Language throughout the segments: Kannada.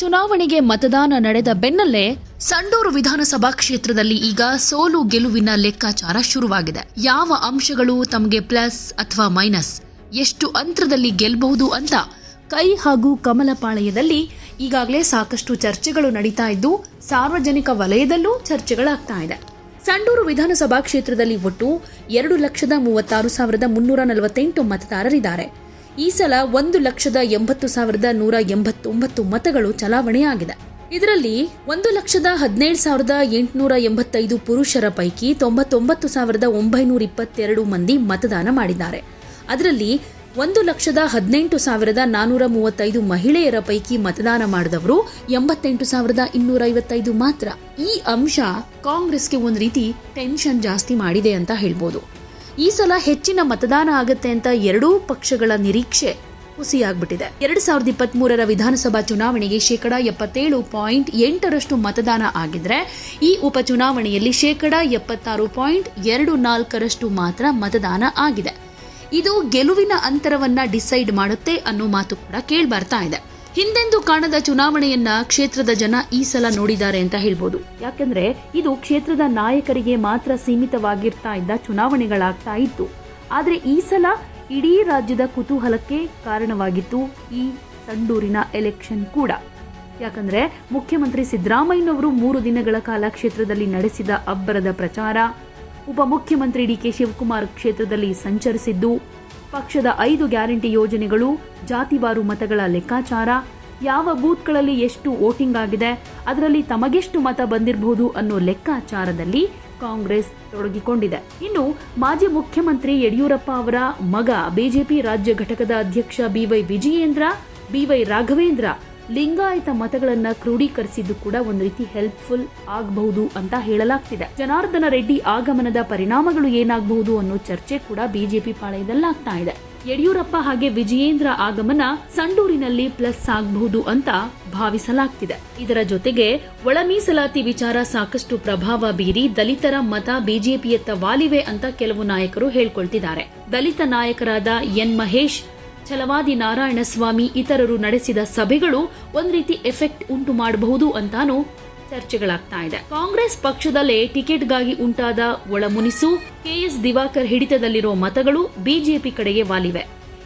ಉಪಚುನಾವಣೆಗೆ ಮತದಾನ ನಡೆದ ಬೆನ್ನಲ್ಲೇ ಸಂಡೂರು ವಿಧಾನಸಭಾ ಕ್ಷೇತ್ರದಲ್ಲಿ ಈಗ ಸೋಲು ಗೆಲುವಿನ ಲೆಕ್ಕಾಚಾರ ಶುರುವಾಗಿದೆ. ಯಾವ ಅಂಶಗಳು ತಮಗೆ ಪ್ಲಸ್ ಅಥವಾ ಮೈನಸ್? ಎಷ್ಟು ಅಂತರದಲ್ಲಿ ಗೆಲ್ಲಬಹುದು ಅಂತ ಕೈ ಹಾಗೂ ಕಮಲಪಾಳಯದಲ್ಲಿ ಈಗಾಗಲೇ ಸಾಕಷ್ಟು ಚರ್ಚೆಗಳು ನಡೀತಾ ಇದ್ದು, ಸಾರ್ವಜನಿಕ ವಲಯದಲ್ಲೂ ಚರ್ಚೆಗಳಾಗ್ತಾ ಇದೆ. ಸಂಡೂರು ವಿಧಾನಸಭಾ ಕ್ಷೇತ್ರದಲ್ಲಿ ಒಟ್ಟು ಎರಡು ಲಕ್ಷದ ಮೂವತ್ತಾರು ಸಾವಿರದ ಮುನ್ನೂರ ನಲವತ್ತೆಂಟು ಮತದಾರರಿದ್ದಾರೆ. ಈ ಸಲ ಒಂದು ಲಕ್ಷದ ಎಂಬತ್ತು ಸಾವಿರದ ನೂರ ಎಂಬತ್ತೊಂಬತ್ತು ಮತಗಳು ಚಲಾವಣೆಯಾಗಿದೆ. ಇದರಲ್ಲಿ ಒಂದು ಲಕ್ಷದ ಹದಿನೇಳು ಸಾವಿರದ ಎಂಟುನೂರ ಎಂಬತ್ತೈದು ಪುರುಷರ ಪೈಕಿ ತೊಂಬತ್ತೊಂಬತ್ತು ಸಾವಿರದ ಒಂಬೈನೂರ ಇಪ್ಪತ್ತೆರಡು ಮಂದಿ ಮತದಾನ ಮಾಡಿದ್ದಾರೆ. ಅದರಲ್ಲಿ ಒಂದು ಲಕ್ಷದ ಹದಿನೆಂಟು ಸಾವಿರದ ನಾನೂರ ಮೂವತ್ತೈದು ಮಹಿಳೆಯರ ಪೈಕಿ ಮತದಾನ ಮಾಡಿದವರು ಎಂಬತ್ತೆಂಟು ಸಾವಿರದ ಇನ್ನೂರ ಐವತ್ತೈದು ಮಾತ್ರ. ಈ ಅಂಶ ಕಾಂಗ್ರೆಸ್ಗೆ ಒಂದು ರೀತಿ ಟೆನ್ಷನ್ ಜಾಸ್ತಿ ಮಾಡಿದೆ ಅಂತ ಹೇಳ್ಬೋದು. ಈ ಸಲ ಹೆಚ್ಚಿನ ಮತದಾನ ಆಗುತ್ತೆ ಅಂತ ಎರಡೂ ಪಕ್ಷಗಳ ನಿರೀಕ್ಷೆ ಹುಸಿಯಾಗ್ಬಿಟ್ಟಿದೆ. ಎರಡ್ ಸಾವಿರದ ಇಪ್ಪತ್ತ್ ಮೂರರ ವಿಧಾನಸಭಾ ಚುನಾವಣೆಗೆ ಶೇಕಡ ಎಪ್ಪತ್ತೇಳು ಪಾಯಿಂಟ್ ಎಂಟರಷ್ಟು ಮತದಾನ ಆಗಿದ್ರೆ, ಈ ಉಪಚುನಾವಣೆಯಲ್ಲಿ ಶೇಕಡ ಎಪ್ಪತ್ತಾರು ಪಾಯಿಂಟ್ ಎರಡು ನಾಲ್ಕರಷ್ಟು ಮಾತ್ರ ಮತದಾನ ಆಗಿದೆ. ಇದು ಗೆಲುವಿನ ಅಂತರವನ್ನ ಡಿಸೈಡ್ ಮಾಡುತ್ತೆ ಅನ್ನೋ ಮಾತು ಕೂಡ ಕೇಳ್ಬರ್ತಾ ಇದೆ. ಹಿಂದೆಂದೂ ಕಾಣದ ಚುನಾವಣೆಯನ್ನ ಕ್ಷೇತ್ರದ ಜನ ಈ ಸಲ ನೋಡಿದ್ದಾರೆ ಅಂತ ಹೇಳ್ಬೋದು. ಯಾಕಂದ್ರೆ ಇದು ಕ್ಷೇತ್ರದ ನಾಯಕರಿಗೆ ಮಾತ್ರ ಸೀಮಿತವಾಗಿರ್ತಾ ಇದ್ದ ಚುನಾವಣೆಗಳಾಗ್ತಾ ಇತ್ತು. ಆದ್ರೆ ಈ ಸಲ ಇಡೀ ರಾಜ್ಯದ ಕುತೂಹಲಕ್ಕೆ ಕಾರಣವಾಗಿತ್ತು ಈ ಸಂಡೂರಿನ ಎಲೆಕ್ಷನ್ ಕೂಡ. ಯಾಕಂದ್ರೆ ಮುಖ್ಯಮಂತ್ರಿ ಸಿದ್ದರಾಮಯ್ಯನವರು ಮೂರು ದಿನಗಳ ಕಾಲ ಕ್ಷೇತ್ರದಲ್ಲಿ ನಡೆಸಿದ ಅಬ್ಬರದ ಪ್ರಚಾರ, ಉಪಮುಖ್ಯಮಂತ್ರಿ ಡಿಕೆ ಶಿವಕುಮಾರ್ ಕ್ಷೇತ್ರದಲ್ಲಿ ಸಂಚರಿಸಿದ್ದು ಪಕ್ಷದ ಐದು ಗ್ಯಾರಂಟಿ ಯೋಜನೆಗಳು, ಜಾತಿವಾರು ಮತಗಳ ಲೆಕ್ಕಾಚಾರ, ಯಾವ ಬೂತ್ಗಳಲ್ಲಿ ಎಷ್ಟು ವೋಟಿಂಗ್ ಆಗಿದೆ, ಅದರಲ್ಲಿ ತಮಗೆಷ್ಟು ಮತ ಬಂದಿರಬಹುದು ಅನ್ನೋ ಲೆಕ್ಕಾಚಾರದಲ್ಲಿ ಕಾಂಗ್ರೆಸ್ ತೊಡಗಿಕೊಂಡಿದೆ. ಇನ್ನು ಮಾಜಿ ಮುಖ್ಯಮಂತ್ರಿ ಯಡಿಯೂರಪ್ಪ ಅವರ ಮಗ ಬಿಜೆಪಿ ರಾಜ್ಯ ಘಟಕದ ಅಧ್ಯಕ್ಷ B Y Vijayendra B Y Raghavendra Lingayat ಮತಗಳನ್ನ ಕ್ರೋಢೀಕರಿಸಿದ್ದು ಕೂಡ ಒಂದು ರೀತಿ ಹೆಲ್ಪ್ಫುಲ್ ಆಗಬಹುದು ಅಂತ ಹೇಳಲಾಗ್ತಿದೆ. ಜನಾರ್ದನ ರೆಡ್ಡಿ ಆಗಮನದ ಪರಿಣಾಮಗಳು ಏನಾಗಬಹುದು ಅನ್ನೋ ಚರ್ಚೆ ಕೂಡ ಬಿಜೆಪಿ ಪಾಳಯದಲ್ಲಾಗ್ತಾ ಇದೆ. ಯಡಿಯೂರಪ್ಪ ಹಾಗೆ ವಿಜಯೇಂದ್ರ ಆಗಮನ ಸಂಡೂರಿನಲ್ಲಿ ಪ್ಲಸ್ ಆಗಬಹುದು ಅಂತ ಭಾವಿಸಲಾಗ್ತಿದೆ. ಇದರ ಜೊತೆಗೆ ಒಳ ಮೀಸಲಾತಿ ವಿಚಾರ ಸಾಕಷ್ಟು ಪ್ರಭಾವ ಬೀರಿ ದಲಿತರ ಮತ ಬಿಜೆಪಿಯತ್ತ ವಾಲಿವೆ ಅಂತ ಕೆಲವು ನಾಯಕರು ಹೇಳ್ಕೊಳ್ತಿದ್ದಾರೆ. ದಲಿತ ನಾಯಕರಾದ ಎನ್ ಮಹೇಶ್ ಛಲವಾದಿ ನಾರಾಯಣಸ್ವಾಮಿ ಇತರರು ನಡೆಸಿದ ಸಭೆಗಳು ಒಂದ್ ರೀತಿ ಎಫೆಕ್ಟ್ ಉಂಟು ಮಾಡಬಹುದು ಅಂತಾನೂ ಚರ್ಚೆಗಳಾಗ್ತಾ ಇದೆ. ಕಾಂಗ್ರೆಸ್ ಪಕ್ಷದಲ್ಲೇ ಟಿಕೆಟ್ಗಾಗಿ ಉಂಟಾದ ಒಳಮುನಿಸು, ಕೆಎಸ್ ದಿವಾಕರ್ ಹಿಡಿತದಲ್ಲಿರೋ ಮತಗಳು ಬಿಜೆಪಿ ಕಡೆಗೆ ವಾಲಿವೆ.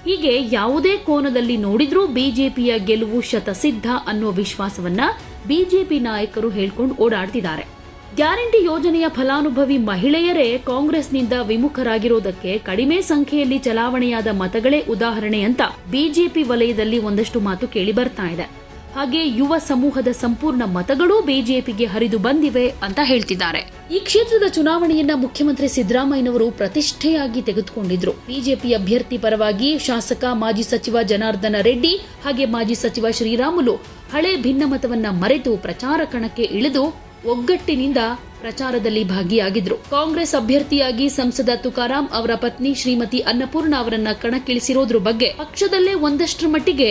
ಹೀಗೆ ಯಾವುದೇ ಕೋನದಲ್ಲಿ ನೋಡಿದ್ರೂ ಬಿಜೆಪಿಯ ಗೆಲುವು ಶತಸಿದ್ಧ ಅನ್ನೋ ವಿಶ್ವಾಸವನ್ನ ಬಿಜೆಪಿ ನಾಯಕರು ಹೇಳ್ಕೊಂಡು ಓಡಾಡ್ತಿದ್ದಾರೆ. ಗ್ಯಾರಂಟಿ ಯೋಜನೆಯ ಫಲಾನುಭವಿ ಮಹಿಳೆಯರೇ ಕಾಂಗ್ರೆಸ್ನಿಂದ ವಿಮುಖರಾಗಿರೋದಕ್ಕೆ ಕಡಿಮೆ ಸಂಖ್ಯೆಯಲ್ಲಿ ಚಲಾವಣೆಯಾದ ಮತಗಳೇ ಉದಾಹರಣೆ ಅಂತ ಬಿಜೆಪಿ ವಲಯದಲ್ಲಿ ಒಂದಷ್ಟು ಮಾತು ಕೇಳಿ ಬರ್ತಾ ಇದೆ. ಹಾಗೆ ಯುವ ಸಮೂಹದ ಸಂಪೂರ್ಣ ಮತಗಳೂ ಬಿಜೆಪಿಗೆ ಹರಿದು ಬಂದಿವೆ ಅಂತ ಹೇಳ್ತಿದ್ದಾರೆ. ಈ ಕ್ಷೇತ್ರದ ಚುನಾವಣೆಯನ್ನ ಮುಖ್ಯಮಂತ್ರಿ ಸಿದ್ದರಾಮಯ್ಯನವರು ಪ್ರತಿಷ್ಠೆಯಾಗಿ ತೆಗೆದುಕೊಂಡಿದ್ರು. ಬಿಜೆಪಿ ಅಭ್ಯರ್ಥಿ ಪರವಾಗಿ ಶಾಸಕ, ಮಾಜಿ ಸಚಿವ ಜನಾರ್ದನ ರೆಡ್ಡಿ ಹಾಗೆ ಮಾಜಿ ಸಚಿವ ಶ್ರೀರಾಮುಲು ಹಳೆ ಭಿನ್ನಮತವನ್ನ ಮರೆತು ಪ್ರಚಾರ ಕಣಕ್ಕೆ ಇಳಿದು ಒಗ್ಗಟ್ಟಿನಿಂದ ಪ್ರಚಾರದಲ್ಲಿ ಭಾಗಿಯಾಗಿದ್ರು. ಕಾಂಗ್ರೆಸ್ ಅಭ್ಯರ್ಥಿಯಾಗಿ ಸಂಸದ ತುಕಾರಾಂ ಅವರ ಪತ್ನಿ ಶ್ರೀಮತಿ ಅನ್ನಪೂರ್ಣ ಅವರನ್ನ ಕಣಕ್ಕಿಳಿಸಿರೋದ್ರ ಬಗ್ಗೆ ಪಕ್ಷದಲ್ಲೇ ಒಂದಷ್ಟರ ಮಟ್ಟಿಗೆ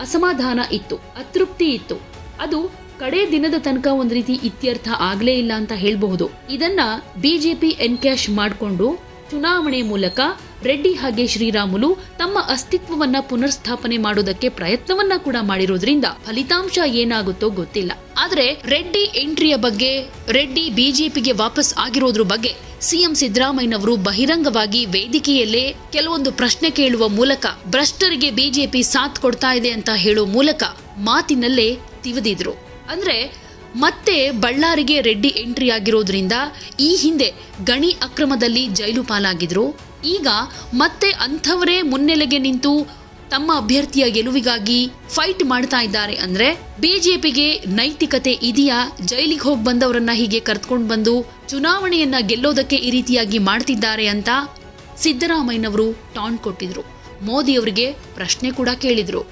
ಅಸಮಾಧಾನ ಇತ್ತು, ಅತೃಪ್ತಿ ಇತ್ತು. ಅದು ಕಡೆ ದಿನದ ತನಕ ಒಂದ್ ರೀತಿ ಇತ್ಯರ್ಥ ಆಗ್ಲೇ ಇಲ್ಲ ಅಂತ ಹೇಳಬಹುದು. ಇದನ್ನ ಬಿಜೆಪಿ ಎನ್ಕ್ಯಾಶ್ ಮಾಡಿಕೊಂಡು ಚುನಾವಣೆ ಮೂಲಕ ರೆಡ್ಡಿ ಹಾಗೆ ಶ್ರೀರಾಮುಲು ತಮ್ಮ ಅಸ್ತಿತ್ವವನ್ನ ಪುನರ್ಸ್ಥಾಪನೆ ಮಾಡೋದಕ್ಕೆ ಪ್ರಯತ್ನವನ್ನ ಕೂಡ ಮಾಡಿರೋದ್ರಿಂದ ಫಲಿತಾಂಶ ಏನಾಗುತ್ತೋ ಗೊತ್ತಿಲ್ಲ. ಆದ್ರೆ ರೆಡ್ಡಿ ಎಂಟ್ರಿಯ ಬಗ್ಗೆ, ರೆಡ್ಡಿ ಬಿಜೆಪಿಗೆ ವಾಪಸ್ ಆಗಿರೋದ್ರ ಬಗ್ಗೆ ಸಿಎಂ ಸಿದ್ದರಾಮಯ್ಯನವರು ಬಹಿರಂಗವಾಗಿ ವೇದಿಕೆಯಲ್ಲೇ ಕೆಲವೊಂದು ಪ್ರಶ್ನೆ ಕೇಳುವ ಮೂಲಕ ಭ್ರಷ್ಟರಿಗೆ ಬಿಜೆಪಿ ಸಾಥ್ ಕೊಡ್ತಾ ಇದೆ ಅಂತ ಹೇಳೋ ಮೂಲಕ ಮಾತಿನಲ್ಲೇ ತಿವಿದಿದ್ರು. ಅಂದ್ರೆ ಮತ್ತೆ ಬಳ್ಳಾರಿಗೆ ರೆಡ್ಡಿ ಎಂಟ್ರಿ ಆಗಿರೋದ್ರಿಂದ ಈ ಹಿಂದೆ ಗಣಿ ಅಕ್ರಮದಲ್ಲಿ ಜೈಲು ಪಾಲಾಗಿದ್ರು. ಈಗ ಮತ್ತೆ ಅಂಥವರೇ ಮುನ್ನೆಲೆಗೆ ನಿಂತು ತಮ್ಮ ಅಭ್ಯರ್ಥಿಯ ಗೆಲುವಿಗಾಗಿ ಫೈಟ್ ಮಾಡ್ತಾ ಇದ್ದಾರೆ. ಅಂದ್ರೆ ಬಿಜೆಪಿಗೆ ನೈತಿಕತೆ ಇದೆಯಾ? ಜೈಲಿಗೆ ಹೋಗಿ ಬಂದವರನ್ನ ಹೀಗೆ ಕರ್ತ್ಕೊಂಡು ಬಂದು ಚುನಾವಣೆಯನ್ನ ಗೆಲ್ಲೋದಕ್ಕೆ ಈ ರೀತಿಯಾಗಿ ಮಾಡ್ತಿದ್ದಾರೆ ಅಂತ ಸಿದ್ದರಾಮಯ್ಯನವರು ಟಾಂಟ್ ಕೊಟ್ಟಿದ್ರು. ಮೋದಿ ಅವರಿಗೆ ಪ್ರಶ್ನೆ ಕೂಡ ಕೇಳಿದ್ರು.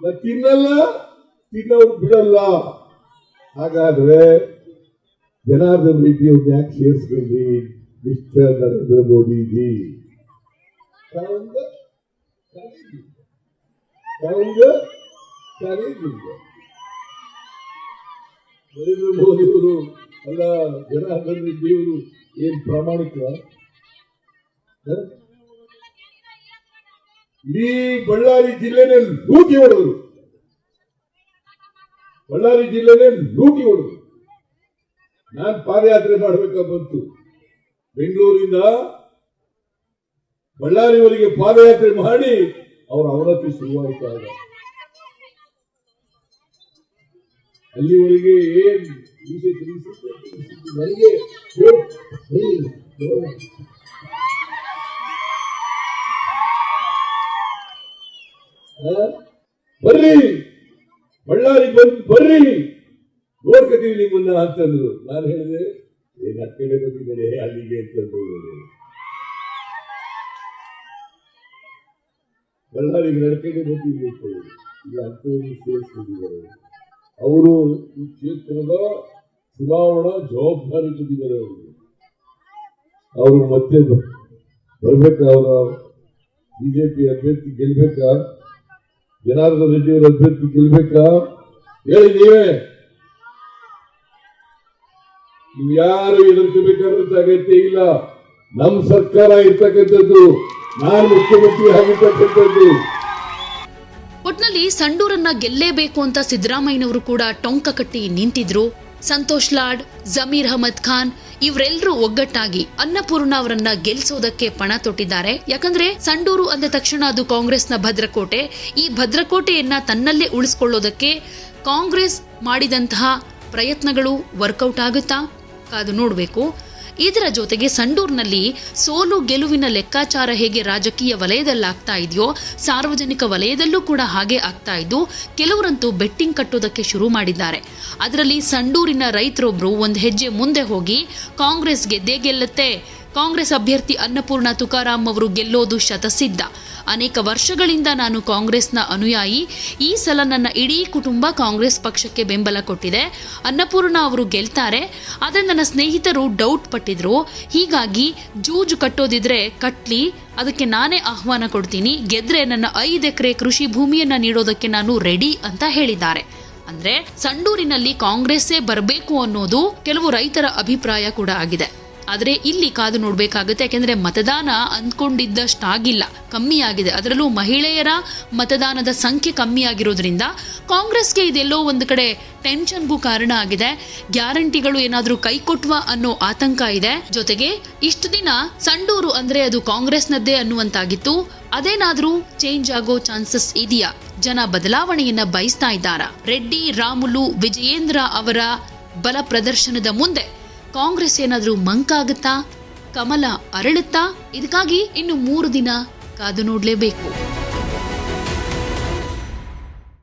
ನಾ ತಿನ್ನಲ್ಲ, ತಿನ್ನೋರು ಬಿಡಲ್ಲ. ಹಾಗಾದ್ರೆ ಜನಾರ್ದನ್ ರೆಡ್ಡಿ ಅವ್ರನ್ನ ಯಾಕೆ ಸೇರಿಸ್ಕೊಂಡ್ರಿ? ಮಿಸ್ಟರ್ ನರೇಂದ್ರ ಮೋದಿ ನರೇಂದ್ರ ಮೋದಿ ಅವರು ಅಲ್ಲ, ಜನಾರ್ದನ್ ರೆಡ್ಡಿಯವರು ಏನ್ ಪ್ರಾಮಾಣಿಕ? ಇಡೀ ಬಳ್ಳಾರಿ ಜಿಲ್ಲೆನೇ ಲೂಟಿ ಹೊಡೆದ್ರು ಬಳ್ಳಾರಿ ಜಿಲ್ಲೆನೇ ಲೂಟಿ ಹೊಡೆದ್ರು ನಾನು ಪಾದಯಾತ್ರೆ ಮಾಡ್ಬೇಕಾ ಬಂತು ಬೆಂಗಳೂರಿಂದ ಬಳ್ಳಾರಿವರೆಗೆ ಪಾದಯಾತ್ರೆ ಮಾಡಿ ಅವರ ಅವನತಿ ಶುರುವಾಯಿತು ಆಗ ಅಲ್ಲಿವರೆಗೆ ಏನ್. ನನಗೆ ಬರ್ರಿ. ಬಳ್ಳಾರಿ ಬಂದು ಬರ್ರಿ. ನೋಡ್ಕತೀವಿ ನಿಮ್ಮನ್ನ ಅಂತಂದ್ರು ನಾನು ಹೇಳಿದೆ ಏನ್ ಕಡೆ ಬಂದಿದ್ದೇನೆ ಅಲ್ಲಿಗೆ ಅಂತಂದ್ರು ಬಳ್ಳಾರಿಗೆ ನಡ್ಕೊಂಡು ಬಂದಿದ್ದೀವಿ ಅಂತ. ಈಗ ಅಂಥವ್ರನ್ನ ಸೇರಿಸ್ಕೊಂಡಿದ್ದಾರೆ ಅವರು ಈ ಕ್ಷೇತ್ರದ ಚುನಾವಣಾ ಜವಾಬ್ದಾರಿ ಕೊಟ್ಟಿದ್ದಾರೆ ಅವರು. ಅವರು ಮತ್ತೆ ಬರ್ಬೇಕಾ ಅವರ? ಬಿಜೆಪಿ ಅಭ್ಯರ್ಥಿ ಗೆಲ್ಬೇಕಾ? ಜನಾರ್ದನ್ ರೆಡ್ಡಿಯವರು ಅಭ್ಯರ್ಥಿ ಗೆಲ್ಬೇಕಾ? ಹೇಳಿ ನೀವೇ. ನೀವು ಯಾರು ಎದುರ್ಕೋಬೇಕಾದಂತ ಅಗತ್ಯ ಇಲ್ಲ. ನಮ್ಮ ಸರ್ಕಾರ ಇರ್ತಕ್ಕಂಥದ್ದು, ನಾನು ಮುಖ್ಯಮಂತ್ರಿ ಆಗಿರ್ತಕ್ಕಂಥದ್ದು. ಒಟ್ನಲ್ಲಿ ಸಂಡೂರನ್ನ ಗೆಲ್ಲೇಬೇಕು ಅಂತ ಸಿದ್ದರಾಮಯ್ಯನವರು ಕೂಡ ಟೊಂಕ ಕಟ್ಟಿ ನಿಂತಿದ್ರು. ಸಂತೋಷ್ ಲಾಡ್, ಜಮೀರ್ ಅಹಮದ್ ಖಾನ್ ಇವರೆಲ್ಲರೂ ಒಗ್ಗಟ್ಟಾಗಿ ಅನ್ನಪೂರ್ಣ ಅವರನ್ನ ಗೆಲ್ಸೋದಕ್ಕೆ ಪಣ ತೊಟ್ಟಿದ್ದಾರೆ. ಯಾಕಂದ್ರೆ ಸಂಡೂರು ಅಂದ ತಕ್ಷಣ ಅದು ಕಾಂಗ್ರೆಸ್ನ ಭದ್ರಕೋಟೆ. ಈ ಭದ್ರಕೋಟೆಯನ್ನ ತನ್ನಲ್ಲೇ ಉಳಿಸ್ಕೊಳ್ಳೋದಕ್ಕೆ ಕಾಂಗ್ರೆಸ್ ಮಾಡಿದಂತಹ ಪ್ರಯತ್ನಗಳು ವರ್ಕೌಟ್ ಆಗುತ್ತಾ? ಕಾದು ನೋಡಬೇಕು. ಇದರ ಜೊತೆಗೆ ಸಂಡೂರ್ನಲ್ಲಿ ಸೋಲು ಗೆಲುವಿನ ಲೆಕ್ಕಾಚಾರ ಹೇಗೆ ರಾಜಕೀಯ ವಲಯದಲ್ಲಾಗ್ತಾ ಇದೆಯೋ, ಸಾರ್ವಜನಿಕ ವಲಯದಲ್ಲೂ ಕೂಡ ಹಾಗೆ ಆಗ್ತಾ ಇದ್ದು, ಕೆಲವರಂತೂ ಬೆಟ್ಟಿಂಗ್ ಕಟ್ಟೋದಕ್ಕೆ ಶುರು ಮಾಡಿದ್ದಾರೆ. ಅದರಲ್ಲಿ ಸಂಡೂರಿನ ರೈತರೊಬ್ಬರು ಒಂದು ಹೆಜ್ಜೆ ಮುಂದೆ ಹೋಗಿ ಕಾಂಗ್ರೆಸ್ ಗೆದ್ದೇ ಗೆಲ್ಲುತ್ತೆ ಕಾಂಗ್ರೆಸ್ ಅಭ್ಯರ್ಥಿ ಅನ್ನಪೂರ್ಣ ತುಕಾರಾಂ ಅವರು ಗೆಲ್ಲೋದು ಶತಸಿದ್ಧ. ಅನೇಕ ವರ್ಷಗಳಿಂದ ನಾನು ಕಾಂಗ್ರೆಸ್ನ ಅನುಯಾಯಿ. ಈ ಸಲ ನನ್ನ ಇಡೀ ಕುಟುಂಬ ಕಾಂಗ್ರೆಸ್ ಪಕ್ಷಕ್ಕೆ ಬೆಂಬಲ ಕೊಟ್ಟಿದೆ. ಅನ್ನಪೂರ್ಣ ಅವರು ಗೆಲ್ತಾರೆ. ಆದರೆ ನನ್ನ ಸ್ನೇಹಿತರು ಡೌಟ್ ಪಟ್ಟಿದ್ರು. ಹೀಗಾಗಿ ಜೂಜು ಕಟ್ಟೋದಿದ್ರೆ ಕಟ್ಲಿ. ಅದಕ್ಕೆ ನಾನೇ ಆಹ್ವಾನ ಕೊಡ್ತೀನಿ. ಗೆದ್ರೆ ನನ್ನ ಐದು ಎಕರೆ ಕೃಷಿ ಭೂಮಿಯನ್ನ ನೀಡೋದಕ್ಕೆ ನಾನು ರೆಡಿ ಅಂತ ಹೇಳಿದ್ದಾರೆ. ಅಂದ್ರೆ ಸಂಡೂರಿನಲ್ಲಿ ಕಾಂಗ್ರೆಸ್ಸೇ ಬರಬೇಕು ಅನ್ನೋದು ಕೆಲವು ರೈತರ ಅಭಿಪ್ರಾಯ ಕೂಡ ಆಗಿದೆ. ಆದರೆ ಇಲ್ಲಿ ಕಾದು ನೋಡಬೇಕಾಗುತ್ತೆ, ಯಾಕೆಂದ್ರೆ ಮತದಾನ ಅಂದ್ಕೊಂಡಿದ್ದಷ್ಟಾಗಿಲ್ಲ. ಕಮ್ಮಿ ಆಗಿದೆ ಅದರಲ್ಲೂ ಮಹಿಳೆಯರ ಮತದಾನದ ಸಂಖ್ಯೆ ಕಮ್ಮಿ ಆಗಿರೋದ್ರಿಂದ ಕಾಂಗ್ರೆಸ್ಗೆ ಇದೆಲ್ಲೋ ಒಂದು ಕಡೆ ಟೆನ್ಷನ್ಗೂ ಕಾರಣ ಆಗಿದೆ. ಗ್ಯಾರಂಟಿಗಳು ಏನಾದರೂ ಕೈಕೊಟ್ವ ಅನ್ನೋ ಆತಂಕ ಇದೆ. ಜೊತೆಗೆ ಇಷ್ಟು ದಿನ ಸಂಡೂರು ಅಂದ್ರೆ ಅದು ಕಾಂಗ್ರೆಸ್ನದ್ದೇ ಅನ್ನುವಂತಾಗಿತ್ತು. ಅದೇನಾದರೂ ಚೇಂಜ್ ಆಗೋ ಚಾನ್ಸಸ್ ಇದೆಯಾ? ಜನ ಬದಲಾವಣೆಯನ್ನ ಬಯಸ್ತಾ ಇದ್ದಾರಾ? ರೆಡ್ಡಿ, ರಾಮುಲು, ವಿಜಯೇಂದ್ರ ಅವರ ಬಲ ಪ್ರದರ್ಶನದ ಮುಂದೆ ಕಾಂಗ್ರೆಸ್ ಏನಾದರೂ ಮಂಕಾಗುತ್ತಾ? ಕಮಲ ಅರಳುತ್ತಾ? ಇದಕ್ಕಾಗಿ ಇನ್ನು ಮೂರು ದಿನ ಕಾದು ನೋಡ್ಲೇಬೇಕು.